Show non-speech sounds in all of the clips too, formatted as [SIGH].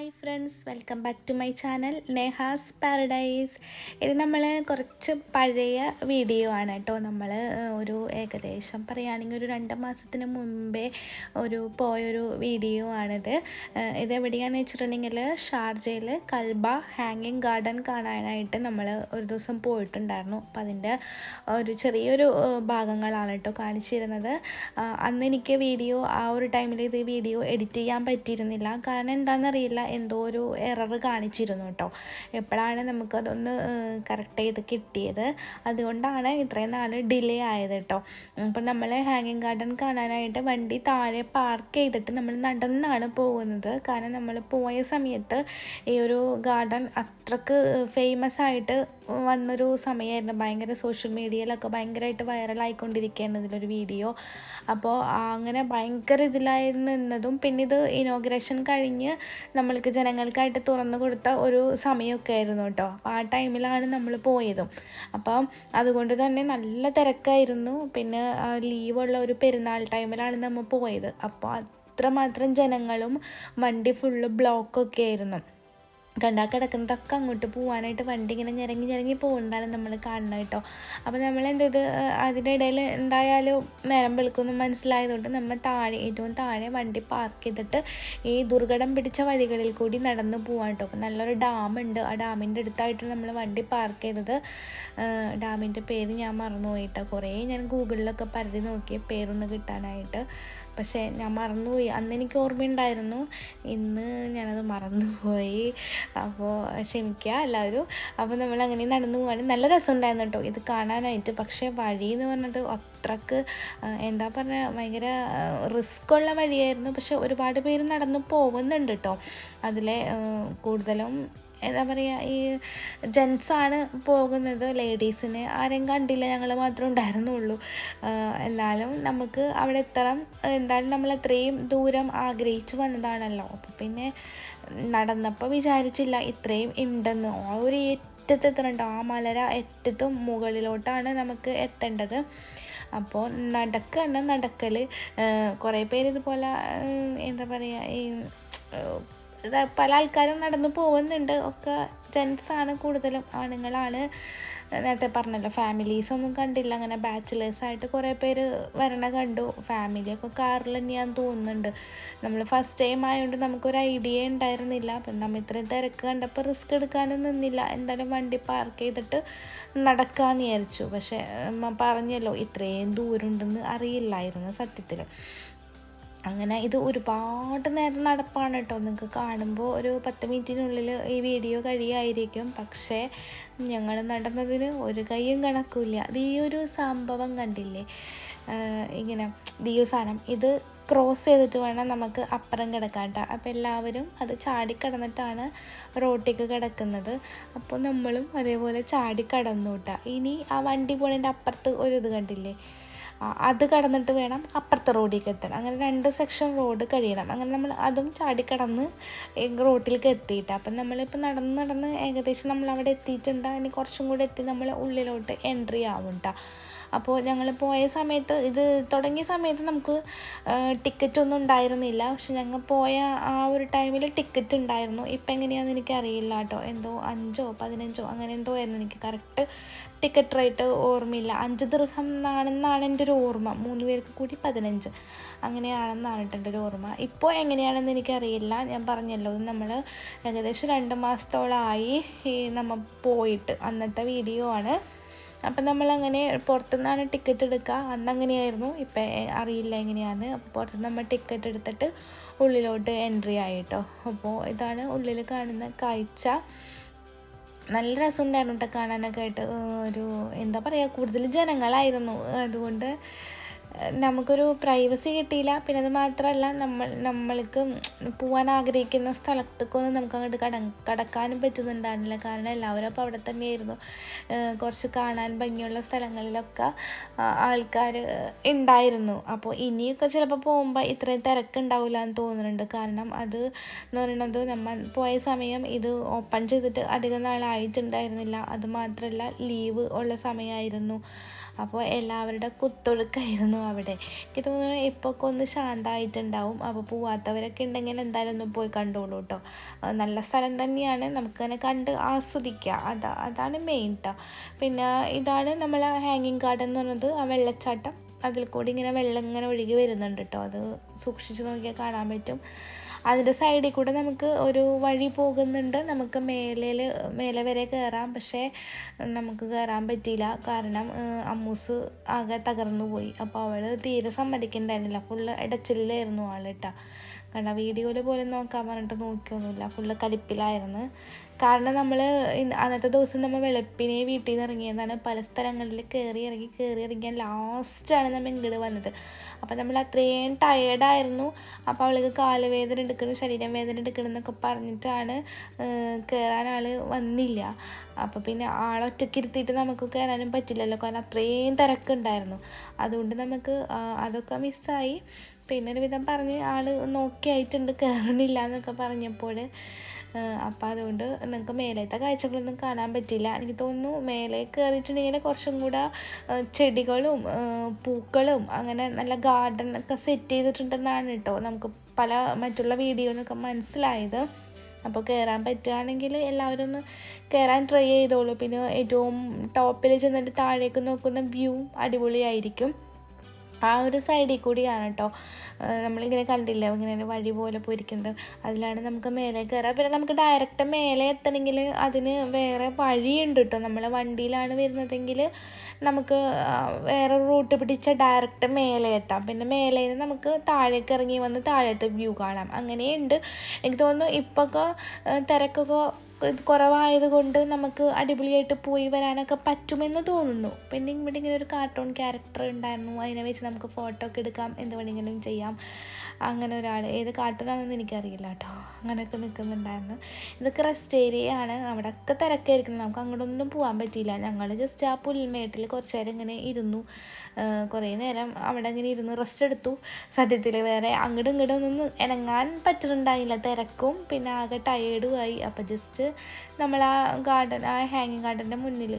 Hi friends welcome back to my channel Neha's Paradise. ഇത് നമ്മൾ കുറച്ച് പഴയ വീഡിയോ ആണ് കേട്ടോ. നമ്മൾ ഒരു ഏകദേശം പറയുകയാണെങ്കിൽ ഒരു രണ്ട് മാസത്തിന് മുമ്പേ ഒരു പോയൊരു വീഡിയോ ആണിത്. ഇത് എവിടെയാണെന്ന് വെച്ചിട്ടുണ്ടെങ്കിൽ ഷാർജയിൽ കൽബ ഹാങ്ങിങ് ഗാർഡൻ കാണാനായിട്ട് നമ്മൾ ഒരു ദിവസം പോയിട്ടുണ്ടായിരുന്നു. അപ്പോൾ അതിന്റെ ഒരു ചെറിയൊരു ഭാഗങ്ങളാണ് കേട്ടോ കാണിച്ചിരുന്നത്. അന്ന് എനിക്ക് വീഡിയോ ആ ഒരു ടൈമിൽ ഇത് വീഡിയോ എഡിറ്റ് ചെയ്യാൻ പറ്റിയിരുന്നില്ല. കാരണം എന്താണെന്നറിയില്ല എന്തോ ഒരു എറർ കാണിച്ചിരുന്നു കേട്ടോ. എപ്പോഴാണ് നമുക്കതൊന്ന് കറക്റ്റ് ചെയ്ത് കിട്ടിയത്? അതുകൊണ്ടാണ് ഇത്രയും നാൾ ഡിലേ ആയത് കേട്ടോ. അപ്പം നമ്മൾ ഹാങ്ങിങ് ഗാർഡൻ കാണാനായിട്ട് വണ്ടി താഴെ പാർക്ക് ചെയ്തിട്ട് നമ്മൾ നടന്നാണ് പോകുന്നത്. കാരണം നമ്മൾ പോയ സമയത്ത് ഈ ഒരു ഗാർഡൻ അത്രയ്ക്ക് ഫേമസ് ആയിട്ട് വന്നൊരു സമയമായിരുന്നു ഭയങ്കര സോഷ്യൽ മീഡിയയിലൊക്കെ ഭയങ്കരമായിട്ട് വൈറലായിക്കൊണ്ടിരിക്കുകയാണ് ഇതിലൊരു വീഡിയോ അപ്പോൾ അങ്ങനെ ഭയങ്കര ഇതിലായിരുന്നു എന്നതും പിന്നെ ഇത് ഇനോഗ്രേഷൻ കഴിഞ്ഞ് നമ്മൾക്ക് ജനങ്ങൾക്കായിട്ട് തുറന്നു കൊടുത്ത ഒരു സമയമൊക്കെ ആയിരുന്നു കേട്ടോ. അപ്പോൾ ആ ടൈമിലാണ് നമ്മൾ പോയതും. അപ്പം അതുകൊണ്ട് തന്നെ നല്ല തിരക്കായിരുന്നു. പിന്നെ ലീവുള്ള ഒരു പെരുന്നാൾ ടൈമിലാണ് നമ്മൾ പോയത്. അപ്പോൾ അത്രമാത്രം ജനങ്ങളും വണ്ടി ഫുള്ള് ബ്ലോക്കൊക്കെ ആയിരുന്നു. കണ്ടാൽ കിടക്കുന്നതൊക്കെ അങ്ങോട്ട് പോകാനായിട്ട് വണ്ടി ഇങ്ങനെ ഞെരങ്ങി ഞെരങ്ങി പോകുന്നതാണ് നമ്മൾ കാണുന്നത് കേട്ടോ. അപ്പോൾ നമ്മൾ എന്ത് ഇത് അതിന്റെ ഇടയിൽ എന്തായാലും നേരം വെളുക്കുമെന്ന് മനസ്സിലായതുകൊണ്ട് നമ്മൾ താഴെ ഏറ്റവും താഴെ വണ്ടി പാർക്ക് ചെയ്തിട്ട് ഈ ദുർഘടം പിടിച്ച വഴികളിൽ കൂടി നടന്നു പോകാൻ കേട്ടോ. അപ്പോൾ നല്ലൊരു ഡാമുണ്ട് ആ ഡാമിന്റെ അടുത്തായിട്ട് നമ്മൾ വണ്ടി പാർക്ക് ചെയ്തത്. ഡാമിന്റെ പേര് ഞാൻ മറന്നുപോയിട്ടോ കുറേ ഞാൻ ഗൂഗിളിലൊക്കെ പരതി നോക്കി പേരൊന്ന് കിട്ടാനായിട്ട്. പക്ഷേ ഞാൻ മറന്നുപോയി. അന്ന് എനിക്ക് ഓർമ്മയുണ്ടായിരുന്നു. ഇന്ന് ഞാനത് മറന്നുപോയി. അപ്പോൾ ക്ഷമിക്കുക എല്ലാവരും. അപ്പോൾ നമ്മൾ അങ്ങനെ നടന്നു പോകാനും നല്ല രസമുണ്ടായിരുന്നു കേട്ടോ. ഇത് കാണാനായിട്ട്. പക്ഷേ വഴി എന്ന് പറഞ്ഞത് അത്രയ്ക്ക് എന്താ പറയുക ഭയങ്കര റിസ്ക് ഉള്ള വഴിയായിരുന്നു. പക്ഷെ ഒരുപാട് പേര് നടന്നു പോകുന്നുണ്ട് കേട്ടോ. അതിലെ കൂടുതലും എന്താ പറയുക ഈ ജെൻസാണ് പോകുന്നത്. ലേഡീസിന് ആരും കണ്ടില്ല ഞങ്ങൾ മാത്രം ഉണ്ടായിരുന്നുള്ളൂ. എന്നാലും നമുക്ക് അവിടെ എത്തണം. എന്തായാലും നമ്മൾ അത്രയും ദൂരം ആഗ്രഹിച്ചു വന്നതാണല്ലോ. അപ്പോൾ പിന്നെ നടന്നപ്പോൾ വിചാരിച്ചില്ല ഇത്രയും ഉണ്ടെന്ന്. ആ ഒരു ഏറ്റത്ത് എത്തണുണ്ട്. ആ മലര ഏറ്റത്തും മുകളിലോട്ടാണ് നമുക്ക് എത്തേണ്ടത്. അപ്പോൾ നടക്കുക തന്നെ നടക്കൽ കുറേ പേര് ഇതുപോലെ എന്താ പറയുക ഈ പല ആൾക്കാരും നടന്നു പോകുന്നുണ്ട്. ഒക്കെ ജെൻസാണ് കൂടുതലും ആണുങ്ങളാണ്. നേരത്തെ പറഞ്ഞല്ലോ ഫാമിലീസ് ഒന്നും കണ്ടില്ല. അങ്ങനെ ബാച്ചിലേഴ്സായിട്ട് കുറേ പേര് വരണ കണ്ടു. ഫാമിലിയൊക്കെ കാറിൽ തന്നെയാന്ന് തോന്നുന്നുണ്ട്. നമ്മൾ ഫസ്റ്റ് ടൈം ആയതുകൊണ്ട് നമുക്കൊരു ഐഡിയ ഉണ്ടായിരുന്നില്ല. അപ്പം നമ്മൾ ഇത്രയും തിരക്ക് കണ്ടപ്പോൾ റിസ്ക് എടുക്കാനും നിന്നില്ല. എന്തായാലും വണ്ടി പാർക്ക് ചെയ്തിട്ട് നടക്കാമെന്ന് വിചാരിച്ചു. പക്ഷേ പറഞ്ഞല്ലോ ഇത്രയും ദൂരമുണ്ടെന്ന് അറിയില്ലായിരുന്നു സത്യത്തിൽ അങ്ങനെ ഇത് ഒരുപാട് നേരം നടപ്പാണ് കേട്ടോ. നിങ്ങൾക്ക് കാണുമ്പോൾ ഒരു പത്ത് മിനിറ്റിനുള്ളിൽ ഈ വീഡിയോ കഴിയായിരിക്കും. പക്ഷേ ഞങ്ങൾ നടന്നതിന് ഒരു കൈയും കണക്കില്ല ഈ ഒരു സംഭവം കണ്ടില്ലേ? ഇങ്ങനെ സാധനം. ഇത് ക്രോസ് ചെയ്തിട്ട് വേണം നമുക്ക് അപ്പുറം കിടക്കാൻ കേട്ടോ. അപ്പോൾ എല്ലാവരും അത് ചാടിക്കടന്നിട്ടാണ് റോട്ടിലേക്ക് കിടക്കുന്നത്. അപ്പോൾ നമ്മളും അതേപോലെ ചാടിക്കടന്നു കേട്ടോ. ഇനി ആ വണ്ടി പോണതിന്റെ അപ്പുറത്ത് ഒരു ഇത് കണ്ടില്ലേ? അത് കടന്നിട്ട് വേണം അപ്പുറത്തെ റോഡിലേക്ക് എത്താൻ. അങ്ങനെ രണ്ട് സെക്ഷൻ റോഡ് കഴിയണം. അങ്ങനെ നമ്മൾ അതും ചാടിക്കടന്ന് റോട്ടിലേക്ക് എത്തിയിട്ട്. അപ്പം നമ്മളിപ്പോൾ നടന്ന് നടന്ന് ഏകദേശം നമ്മൾ അവിടെ എത്തിയിട്ടുണ്ട്. ഇനി കുറച്ചും കൂടെ എത്തി നമ്മൾ ഉള്ളിലോട്ട് എൻട്രി ആവും ട്ടോ അപ്പോൾ ഞങ്ങൾ പോയ സമയത്ത് ഇത് തുടങ്ങിയ സമയത്ത് നമുക്ക് ടിക്കറ്റ് ഒന്നും ഉണ്ടായിരുന്നില്ല. പക്ഷെ ഞങ്ങൾ പോയ ആ ഒരു ടൈമിൽ ടിക്കറ്റ് ഉണ്ടായിരുന്നു. ഇപ്പം എങ്ങനെയാണെന്ന് എനിക്ക് അറിയില്ല കേട്ടോ. എന്തോ അഞ്ചോ പതിനഞ്ചോ അങ്ങനെ എന്തോ ആയിരുന്നു എനിക്ക് കറക്റ്റ് ടിക്കറ്റ് റേറ്റ് ഓർമ്മയില്ല. അഞ്ച് ദൃഹം എന്നാണെന്നാണ് എന്റെ ഒരു ഓർമ്മ. മൂന്ന് പേർക്ക് കൂടി പതിനഞ്ച് അങ്ങനെയാണെന്നാണ് കേട്ടോ എന്റെ ഒരു ഓർമ്മ. ഇപ്പോൾ എങ്ങനെയാണെന്ന് എനിക്കറിയില്ല. ഞാൻ പറഞ്ഞല്ലോ നമ്മൾ ഏകദേശം രണ്ട് മാസത്തോളമായി നമ്മൾ പോയിട്ട്. അന്നത്തെ വീഡിയോ ആണ്. അപ്പം നമ്മളങ്ങനെ പുറത്തുനിന്നാണ് ടിക്കറ്റ് എടുക്കുക. അന്ന് അങ്ങനെയായിരുന്നു ഇപ്പം അറിയില്ല എങ്ങനെയാണ്. അപ്പോൾ പുറത്തുനിന്ന് നമ്മൾ ടിക്കറ്റ് എടുത്തിട്ട് ഉള്ളിലോട്ട് എൻട്രി ആയിട്ടോ അപ്പോൾ ഇതാണ് ഉള്ളിൽ കാണുന്ന കാഴ്ച. നല്ല രസമുണ്ടായിരുന്നു കേട്ടോ കാണാനൊക്കെ ആയിട്ട്. ഒരു എന്താ പറയുക കൂടുതൽ ജനങ്ങളായിരുന്നു. അതുകൊണ്ട് നമുക്കൊരു പ്രൈവസി കിട്ടിയില്ല. പിന്നെ അത് മാത്രമല്ല നമ്മൾ നമ്മൾക്ക് പോകാൻ ആഗ്രഹിക്കുന്ന സ്ഥലത്തേക്കൊന്നും നമുക്ക് അങ്ങോട്ട് കട കടക്കാനും പറ്റുന്നുണ്ടായിരുന്നില്ല. കാരണം എല്ലാവരും അപ്പോൾ അവിടെ തന്നെയായിരുന്നു. കുറച്ച് കാണാൻ ഭംഗിയുള്ള സ്ഥലങ്ങളിലൊക്കെ ആൾക്കാർ ഉണ്ടായിരുന്നു. അപ്പോൾ ഇനിയൊക്കെ ചിലപ്പോൾ പോകുമ്പോൾ ഇത്രയും തിരക്കുണ്ടാവില്ല എന്ന് തോന്നുന്നുണ്ട്. കാരണം അത് എന്ന് പറയുന്നത് നമ്മൾ പോയ സമയം ഇത് ഓപ്പൺ ചെയ്തിട്ട് അധികം നാളായിട്ടുണ്ടായിരുന്നില്ല. അത് മാത്രമല്ല ലീവ് ഉള്ള സമയമായിരുന്നു. അപ്പോൾ എല്ലാവരുടെ കുത്തൊഴുക്കായിരുന്നു അവിടെ. എനിക്ക് തോന്നുന്നു ഇപ്പോൾ ഒക്കെ ഒന്ന് ശാന്തമായിട്ടുണ്ടാവും അപ്പോൾ പോവാത്തവരൊക്കെ ഉണ്ടെങ്കിൽ എന്തായാലും ഒന്ന് പോയി കണ്ടോളൂ കേട്ടോ. നല്ല സ്ഥലം തന്നെയാണ്. നമുക്കങ്ങനെ കണ്ട് ആസ്വദിക്കുക അതാ അതാണ് മെയിൻ കേട്ടോ പിന്നെ ഇതാണ് നമ്മൾ ഹാങ്ങിങ് ഗാർഡൻ എന്ന് പറയുന്നത്. ആ വെള്ളച്ചാട്ടം. അതിൽ കൂടി ഇങ്ങനെ വെള്ളം ഇങ്ങനെ ഒഴുകി വരുന്നുണ്ട് കേട്ടോ. അത് സൂക്ഷിച്ച് നോക്കിയാൽ കാണാൻ പറ്റും. അതിന്റെ സൈഡിൽ കൂടെ നമുക്ക് ഒരു വഴി പോകുന്നുണ്ട്. നമുക്ക് മേലേൽ മേലെ വരെ കയറാം പക്ഷേ നമുക്ക് കയറാൻ പറ്റിയില്ല. കാരണം അമ്മൂസ് ആകെ തകർന്നു പോയി. അപ്പോൾ അവൾ തീരെ സമ്മതിക്കണ്ടായിരുന്നില്ല. ഫുള്ള് ഇടച്ചിലായിരുന്നു ആൾ കേട്ടോ കാരണം വീഡിയോയിൽ പോലും നോക്കാൻ പറഞ്ഞിട്ട് നോക്കിയൊന്നുമില്ല. ഫുള്ള് കലിപ്പിലായിരുന്നു. കാരണം നമ്മൾ അന്നത്തെ ദിവസം നമ്മൾ വെളുപ്പിനെ വീട്ടിൽ നിന്ന് ഇറങ്ങിയതാണ്. പല സ്ഥലങ്ങളിൽ കയറി ഇറങ്ങി കയറി ഇറങ്ങിയാൽ ലാസ്റ്റാണ് നമ്മൾ ഇങ്ങോട്ട് വന്നത്. അപ്പോൾ നമ്മൾ അത്രയും ടയേർഡായിരുന്നു അപ്പോൾ അവൾക്ക് കാലുവേദന എടുക്കണം ശരീരം വേദന എടുക്കണം എന്നൊക്കെ പറഞ്ഞിട്ടാണ് കയറാൻ ആൾ വന്നില്ല. അപ്പോൾ പിന്നെ ആളൊറ്റയ്ക്ക് ഇരുത്തിയിട്ട് നമുക്ക് കയറാനും പറ്റില്ലല്ലോ. കാരണം അത്രയും തിരക്കുണ്ടായിരുന്നു. അതുകൊണ്ട് നമുക്ക് അതൊക്കെ മിസ്സായി പിന്നെ ഒരു വിധം പറഞ്ഞ് ആൾ നോക്കിയായിട്ടുണ്ട്. കയറണില്ല എന്നൊക്കെ പറഞ്ഞപ്പോൾ അപ്പം അതുകൊണ്ട് നിങ്ങൾക്ക് മേലത്തെ കാഴ്ചകളൊന്നും കാണാൻ പറ്റില്ല. എനിക്ക് തോന്നുന്നു മേലെ കയറിയിട്ടുണ്ടെങ്കിൽ കുറച്ചും കൂടെ ചെടികളും പൂക്കളും അങ്ങനെ നല്ല ഗാർഡൻ ഒക്കെ സെറ്റ് ചെയ്തിട്ടുണ്ടെന്നാണ് കേട്ടോ നമുക്ക് പല മറ്റുള്ള വീഡിയോന്നൊക്കെ മനസ്സിലായത്. അപ്പോൾ കയറാൻ പറ്റുകയാണെങ്കിൽ എല്ലാവരും ഒന്ന് കയറാൻ ട്രൈ ചെയ്തോളൂ. പിന്നെ ഏറ്റവും ടോപ്പിൽ ചെന്നിട്ട് താഴേക്ക് നോക്കുന്ന വ്യൂ അടിപൊളിയായിരിക്കും. ആ ഒരു സൈഡിൽ കൂടിയാണ് കേട്ടോ നമ്മളിങ്ങനെ കണ്ടില്ല ഇങ്ങനെ വഴി പോലെ പോയിരിക്കുന്നത്. അതിലാണ് നമുക്ക് മേലെ കയറാം പിന്നെ നമുക്ക് ഡയറക്റ്റ് മേലെ എത്തണമെങ്കിൽ അതിന് വേറെ വഴിയുണ്ട് കേട്ടോ നമ്മൾ വണ്ടിയിലാണ് വരുന്നതെങ്കിൽ നമുക്ക് വേറെ റൂട്ട് പിടിച്ച ഡയറക്റ്റ് മേലെ എത്താം. പിന്നെ മേലെ നിന്ന് നമുക്ക് താഴേക്ക് ഇറങ്ങി വന്ന് താഴത്തെ വ്യൂ കാണാം. അങ്ങനെയുണ്ട്. എനിക്ക് തോന്നുന്നു ഇപ്പൊക്കെ തിരക്കൊക്കെ കുറവായത് കൊണ്ട് നമുക്ക് അടിപൊളിയായിട്ട് പോയി വരാനൊക്കെ പറ്റുമെന്ന് തോന്നുന്നു. പിന്നെ ഇവിടെ ഇങ്ങനെ ഒരു കാർട്ടൂൺ ക്യാരക്ടർ ഉണ്ടായിരുന്നു. അതിനെ വെച്ച് നമുക്ക് ഫോട്ടോ ഒക്കെ എടുക്കാം. എന്ത് വേണമെങ്കിലും ചെയ്യാം. അങ്ങനെ ഒരാൾ ഏത് കാട്ടിലാണെന്ന് എനിക്കറിയില്ല കേട്ടോ. അങ്ങനെയൊക്കെ നിൽക്കുന്നുണ്ടായിരുന്നു ഇതൊക്കെ റെസ്റ്റ് ഏരിയയാണ് അവിടെയൊക്കെ തിരക്കായിരിക്കുന്നത് നമുക്ക് അങ്ങോട്ടൊന്നും പോകാൻ പറ്റിയില്ല. ഞങ്ങൾ ജസ്റ്റ് ആ പുൽമേട്ടിൽ കുറച്ച് നേരം ഇങ്ങനെ ഇരുന്നു. കുറേ നേരം അവിടെ ഇങ്ങനെ ഇരുന്ന് റെസ്റ്റ് എടുത്തു. സത്യത്തിൽ വേറെ അങ്ങോട്ടും ഇങ്ങോട്ടും ഒന്നും ഇണങ്ങാൻ പറ്റുന്നുണ്ടായില്ല തിരക്കും. പിന്നെ ആകെ ടയേർഡും ആയി. അപ്പോൾ ജസ്റ്റ് നമ്മൾ ആ ഗാർഡൻ ആ ഹാങ്ങിങ് ഗാർഡന്റെ മുന്നിൽ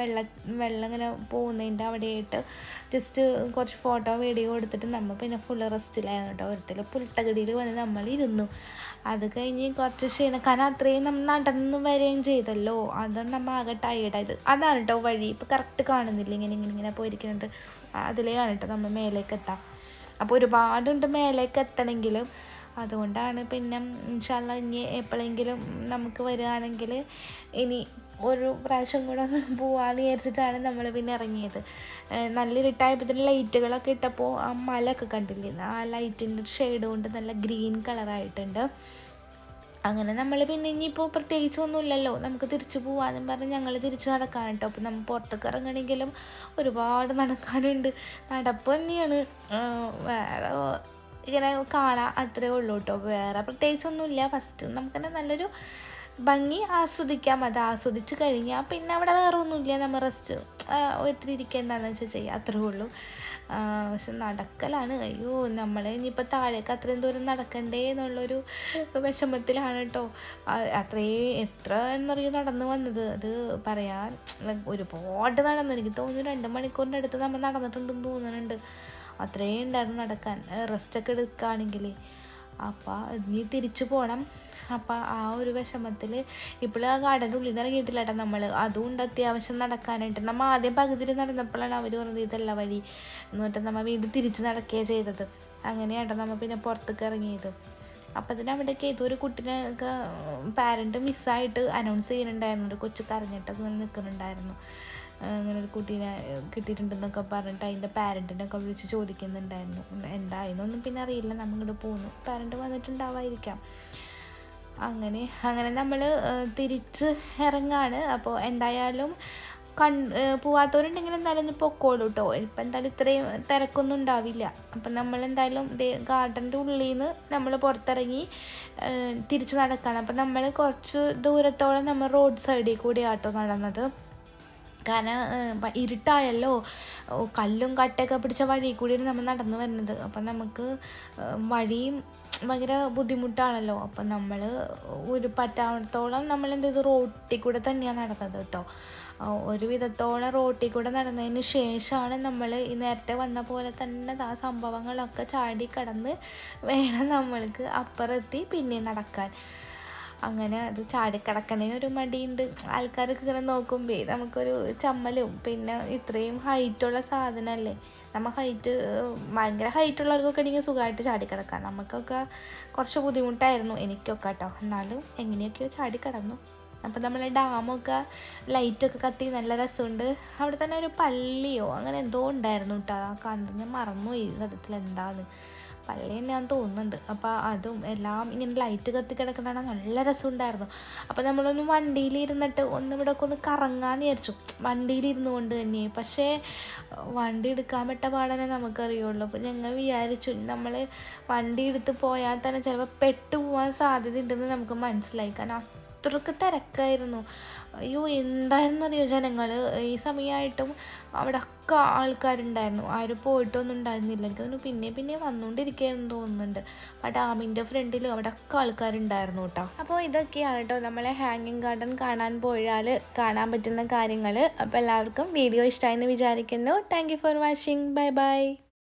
വെള്ള വെള്ളം ഇങ്ങനെ പോകുന്നതിന്റെ അവിടെയായിട്ട് ജസ്റ്റ് കുറച്ച് ഫോട്ടോ വീഡിയോ എടുത്തിട്ട് നമ്മൾ പിന്നെ ഫുൾ റെസ്റ്റിലായിരുന്നു കേട്ടോ. ഓരോരുത്തർ പുൽത്തകടിയിൽ വന്ന് നമ്മൾ ഇരുന്നു. അത് കഴിഞ്ഞ് കുറച്ച് ക്ഷീണം. കാരണം അത്രയും നമ്മൾ നടന്നു വരികയും ചെയ്തല്ലോ. അതുകൊണ്ട് നമ്മൾ ആകെ ടയേർഡായത് അതാണ് കേട്ടോ വഴി. ഇപ്പോൾ കറക്റ്റ് കാണുന്നില്ല. ഇങ്ങനെ ഇങ്ങനെ ഇങ്ങനെ പോയിരിക്കുന്നത് അതിലേക്കാണ് കേട്ടോ നമ്മൾ മേലേക്ക് എത്താം. അപ്പോൾ ഒരുപാടുണ്ട് മേലേക്ക് എത്തണമെങ്കിലും അതുകൊണ്ടാണ് പിന്നെ ഇൻഷാല്ല ഇനി എപ്പോഴെങ്കിലും നമുക്ക് വരികയാണെങ്കിൽ ഇനി ഒരു പ്രാവശ്യം കൂടെ [LAUGHS] പോവാന്ന് വിചാരിച്ചിട്ടാണ് നമ്മൾ പിന്നെ ഇറങ്ങിയത്. നല്ല ഇരുട്ടായപ്പോൾ തന്നെ ലൈറ്റുകളൊക്കെ ഇട്ടപ്പോൾ ആ മലയൊക്കെ കണ്ടില്ലേ? ആ ലൈറ്റിന്റെ ഷെയ്ഡ് കൊണ്ട് നല്ല ഗ്രീൻ കളറായിട്ടുണ്ട്. അങ്ങനെ നമ്മൾ പിന്നെ ഇനിയിപ്പോൾ പ്രത്യേകിച്ച് ഒന്നുമില്ലല്ലോ നമുക്ക് തിരിച്ചു പോകാനും പറഞ്ഞ് ഞങ്ങൾ തിരിച്ച് നടക്കാൻ കേട്ടോ അപ്പോൾ നമ്മൾ പുറത്തേക്ക് ഇറങ്ങണമെങ്കിലും ഒരുപാട് നടക്കാനുണ്ട്. നടപ്പ് തന്നെയാണ്. വേറെ ഇങ്ങനെ കാണാം അത്രേ ഉള്ളൂ കേട്ടോ വേറെ പ്രത്യേകിച്ചൊന്നുമില്ല. ഫസ്റ്റ് നമുക്കെന്നെ നല്ലൊരു ഭംഗി ആസ്വദിക്കാം. അത് ആസ്വദിച്ച് കഴിഞ്ഞാൽ പിന്നെ അവിടെ വേറെ ഒന്നുമില്ല നമ്മൾ റെസ്റ്റ് ഒത്തിരി ഇരിക്കുക എന്താണെന്ന് വെച്ചാൽ ചെയ്യാം. അത്രേ ഉള്ളൂ. പക്ഷെ നടക്കലാണ്. അയ്യോ നമ്മൾ ഇനിയിപ്പോൾ താഴേക്ക് അത്രയും ദൂരം നടക്കണ്ടേ എന്നുള്ളൊരു വിഷമത്തിലാണ് കേട്ടോ അത്രയും എത്ര എന്നറിയോ നടന്നു വന്നത്. അത് പറയാൻ ഒരുപാട് നടന്നു. എനിക്ക് തോന്നുന്നു രണ്ട് മണിക്കൂറിന്റെ അടുത്ത് നമ്മൾ നടന്നിട്ടുണ്ടെന്ന് തോന്നുന്നുണ്ട്. അത്രയും ഉണ്ടായിരുന്നു നടക്കാൻ. റെസ്റ്റൊക്കെ എടുക്കുകയാണെങ്കിൽ അപ്പോൾ ഇനി തിരിച്ചു പോകണം അപ്പം ആ ഒരു വിഷമത്തിൽ ഇപ്പോൾ ആ ഗാർഡന്റെ ഉള്ളിൽ നിന്ന് ഇറങ്ങിയിട്ടില്ല കേട്ടോ നമ്മൾ അതുകൊണ്ട് അത്യാവശ്യം നടക്കാനായിട്ട്. നമ്മൾ ആദ്യം പകുതി നടന്നപ്പോഴാണ് അവർ പറഞ്ഞത് ഇതല്ല വഴി. എന്നിട്ട് നമ്മൾ വീണ്ടും തിരിച്ച് നടക്കുകയാണ് ചെയ്തത്. അങ്ങനെയാട്ടോ നമ്മൾ പിന്നെ പുറത്തേക്ക് ഇറങ്ങിയത്. അപ്പം അതിന് അവിടേക്ക് ഒരു കുട്ടീനെ ഒക്കെ പാരന്റ് മിസ്സായിട്ട് അനൗൺസ് ചെയ്യുന്നുണ്ടായിരുന്നു. ഒരു കൊച്ചു കരഞ്ഞിട്ടൊക്കെ നിൽക്കുന്നുണ്ടായിരുന്നു അങ്ങനെ ഒരു കുട്ടീനെ കിട്ടിയിട്ടുണ്ടെന്നൊക്കെ പറഞ്ഞിട്ട് അതിന്റെ പാരന്റിനൊക്കെ വിളിച്ച് ചോദിക്കുന്നുണ്ടായിരുന്നു. എന്തായെന്നൊന്നും പിന്നെ അറിയില്ല. നമ്മൾ നമ്മളിങ്ങോട്ട് പോന്നു. പാരന്റ് വന്നിട്ടുണ്ടാവായിരിക്കാം അങ്ങനെ അങ്ങനെ നമ്മൾ തിരിച്ച് ഇറങ്ങാണ്. അപ്പോൾ എന്തായാലും കൺ പോവാത്തവരുണ്ടെങ്കിൽ എന്തായാലും ഒന്ന് പൊക്കോളൂ കേട്ടോ ഇപ്പം എന്തായാലും ഇത്രയും തിരക്കൊന്നും ഉണ്ടാവില്ല. അപ്പം നമ്മൾ എന്തായാലും ഗാർഡന്റെ ഉള്ളിൽ നിന്ന് നമ്മൾ പുറത്തിറങ്ങി തിരിച്ച് നടക്കുകയാണ് അപ്പം നമ്മൾ കുറച്ച് ദൂരത്തോളം നമ്മൾ റോഡ് സൈഡിൽ കൂടി ആട്ടോ നടന്നത്. കാരണം ഇരുട്ടായല്ലോ. കല്ലും കട്ടയൊക്കെ പിടിച്ച വഴി കൂടിയാണ് നമ്മൾ നടന്നു വരുന്നത്. അപ്പം നമുക്ക് വഴിയും ഭയങ്കര ബുദ്ധിമുട്ടാണല്ലോ. അപ്പം നമ്മൾ ഒരു പറ്റാത്തോളം നമ്മൾ എന്ത് ചെയ്തു? റോട്ടിൽ കൂടെ തന്നെയാണ് നടന്നത് കേട്ടോ. ഒരു വിധത്തോളം റോട്ടിൽ കൂടെ നടന്നതിന് ശേഷമാണ് നമ്മൾ ഈ നേരത്തെ വന്ന പോലെ തന്നെ ആ സംഭവങ്ങളൊക്കെ ചാടി കടന്ന് വേണം നമ്മൾക്ക് അപ്പുറത്തി പിന്നെ നടക്കാൻ. അങ്ങനെ അത് ചാടിക്കിടക്കണേന് ഒരു മടിയുണ്ട്. ആൾക്കാരൊക്കെ ഇങ്ങനെ നോക്കുമ്പേ നമുക്കൊരു ചമ്മലും പിന്നെ ഇത്രയും ഹൈറ്റുള്ള സാധനമല്ലേ നമ്മൾ ഹൈറ്റ് ഭയങ്കര ഹൈറ്റുള്ളവർക്കൊക്കെ ആണെങ്കിൽ സുഖമായിട്ട് ചാടിക്കിടക്കാം നമുക്കൊക്കെ കുറച്ച് ബുദ്ധിമുട്ടായിരുന്നു. എനിക്കൊക്കെ കേട്ടോ എന്നാലും എങ്ങനെയൊക്കെയോ ചാടിക്കിടന്നു അപ്പം നമ്മളെ ഡാമൊക്കെ ലൈറ്റൊക്കെ കത്തി നല്ല രസമുണ്ട്. അവിടെ തന്നെ ഒരു പള്ളിയോ അങ്ങനെ എന്തോ ഉണ്ടായിരുന്നു കേട്ടോ കണ്ടു. ഞാൻ മറന്നുപോയി. സത്യത്തിൽ എന്താന്ന്. പള്ളി തന്നെയാന്ന് തോന്നുന്നുണ്ട്. അപ്പോൾ അതും എല്ലാം ഇങ്ങനെ ലൈറ്റ് കത്തി കിടക്കുന്നതാണ് നല്ല രസമുണ്ടായിരുന്നു. അപ്പോൾ നമ്മളൊന്ന് വണ്ടിയിൽ ഇരുന്നിട്ട് ഒന്ന് ഇവിടെ ഒക്കെ ഒന്ന് കറങ്ങാന്ന് വിചാരിച്ചു. വണ്ടിയിലിരുന്നു കൊണ്ട് തന്നെ. പക്ഷേ വണ്ടി എടുക്കാൻ പറ്റ പാടനെ നമുക്കറിയുള്ളൂ. അപ്പോൾ ഞങ്ങൾ വിചാരിച്ചു നമ്മൾ വണ്ടി എടുത്ത് പോയാൽ തന്നെ ചിലപ്പോൾ പെട്ടു പോകാൻ സാധ്യതയുണ്ടെന്ന് നമുക്ക് മനസ്സിലായി. കാരണം അത്രയ്ക്ക് തിരക്കായിരുന്നു. അയ്യോ എന്തായിരുന്നു അറിയോ ജനങ്ങൾ ഈ സമയമായിട്ടും അവിടെ ഒക്കെ ആൾക്കാരുണ്ടായിരുന്നു. ആരും പോയിട്ടൊന്നും ഉണ്ടായിരുന്നില്ല. എനിക്ക് തോന്നുന്നു പിന്നെ പിന്നെ വന്നുകൊണ്ടിരിക്കുകയെന്ന് തോന്നുന്നുണ്ട്. ആ ഡാമിന്റെ ഫ്രണ്ടിൽ അവിടെ ഒക്കെ ആൾക്കാരുണ്ടായിരുന്നു കേട്ടോ. അപ്പോൾ ഇതൊക്കെയാണ് കേട്ടോ നമ്മളെ ഹാങ്ങിങ് ഗാർഡൻ കാണാൻ പോയാൽ കാണാൻ പറ്റുന്ന കാര്യങ്ങൾ അപ്പോൾ എല്ലാവർക്കും വീഡിയോ ഇഷ്ടമായെന്ന് വിചാരിക്കുന്നു. Thank for watching bye bye